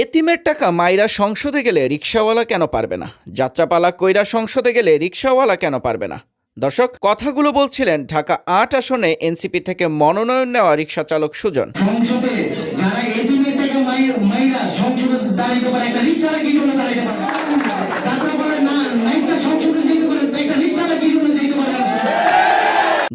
এতিমের টাকা মাইরা সংসদে গেলে রিক্সাওয়ালা কেন পারবে না? যাত্রাপালা কৈরা সংসদে গেলে রিক্সাওয়ালা কেন পারবে না? দর্শক, কথাগুলো বলছিলেন ঢাকা আট আসনে এনসিপি থেকে মনোনয়ন নেওয়া রিক্সা চালক সুজন। সংসদে যারা টাকা মাইরা সংসদে দাঁড়াইতে পারে, একটা রিক্সারা কি জন্য দাঁড়াইতে পারে তারপরে বলে না নাইটা সংসদে যেতে পারে তো একটা রিক্সারা কি জন্য যেতে পারে না?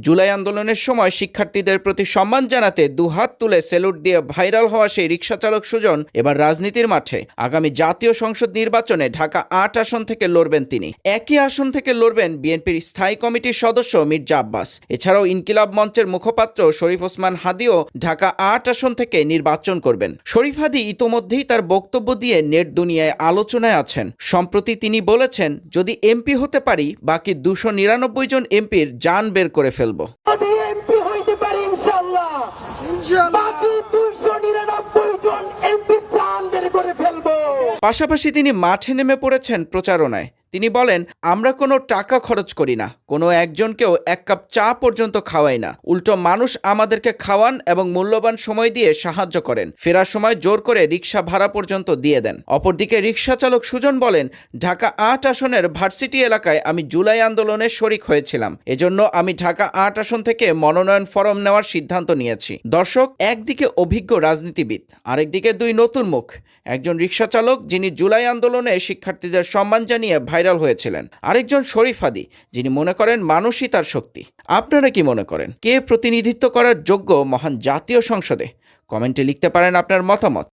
জুলাই আন্দোলনের সময় শিক্ষার্থীদের প্রতি সম্মান জানাতে দুহাত তুলে সেলুট দিয়ে ভাইরাল হওয়া সেই রিক্সা চালক সুজন এবার রাজনীতির মাঠে। আগামী জাতীয় সংসদ নির্বাচনে ঢাকা আট আসন থেকে লড়বেন তিনি। একই আসন থেকে লড়বেন বিএনপির স্থায়ী কমিটির সদস্য মির্জা আব্বাস। এছাড়াও ইনকিলাব মঞ্চের মুখপাত্র শরীফ ওসমান হাদিও ঢাকা আট আসন থেকে নির্বাচন করবেন। শরীফ হাদি ইতোমধ্যেই তার বক্তব্য দিয়ে নেট দুনিয়ায় আলোচনায় আছেন। সম্প্রতি তিনি বলেছেন, যদি এমপি হতে পারি, বাকি দুশো নিরানব্বই জন এমপির যান বের করে ফেলব। এমপি হইতে পারে ইনশাআল্লাহ। বাকি জন এমপি চান বের করে ফেলব। পাশাপাশি তিনি মাঠে নেমে পড়েছেন প্রচারণায়। তিনি বলেন, আমরা কোনো টাকা খরচ করি না। কোনো একজনকেও এক কাপ চা পর্যন্ত খাওয়াই না। উল্টো মানুষ আমাদেরকে খাওয়ান এবং মূল্যবান সময় দিয়ে সাহায্য করেন। ফেরার সময় জোর করে রিক্সা ভাড়া পর্যন্ত দিয়ে দেন। অপরদিকে রিক্সা চালক সুজন বলেন, ঢাকা আট আসনের ভার্সিটি এলাকায় আমি জুলাই আন্দোলনে শরিক হয়েছিলাম। এজন্য আমি ঢাকা আট আসন থেকে মনোনয়ন ফরম নেওয়ার সিদ্ধান্ত নিয়েছি। দর্শক, একদিকে অভিজ্ঞ রাজনীতিবিদ, আরেকদিকে দুই নতুন মুখ। একজন রিক্সা চালক যিনি জুলাই আন্দোলনে শিক্ষার্থীদের সম্মান জানিয়ে ভাইরাল হয়েছিলেন। আরেকজন শরীফ হাদি যিনি মনে করেন মানুষই তার শক্তি। আপনারা কি মনে করেন? কে প্রতিনিধিত্ব করার যোগ্য মহান জাতীয় সংসদে? কমেন্টে লিখতে পারেন আপনার মতামত।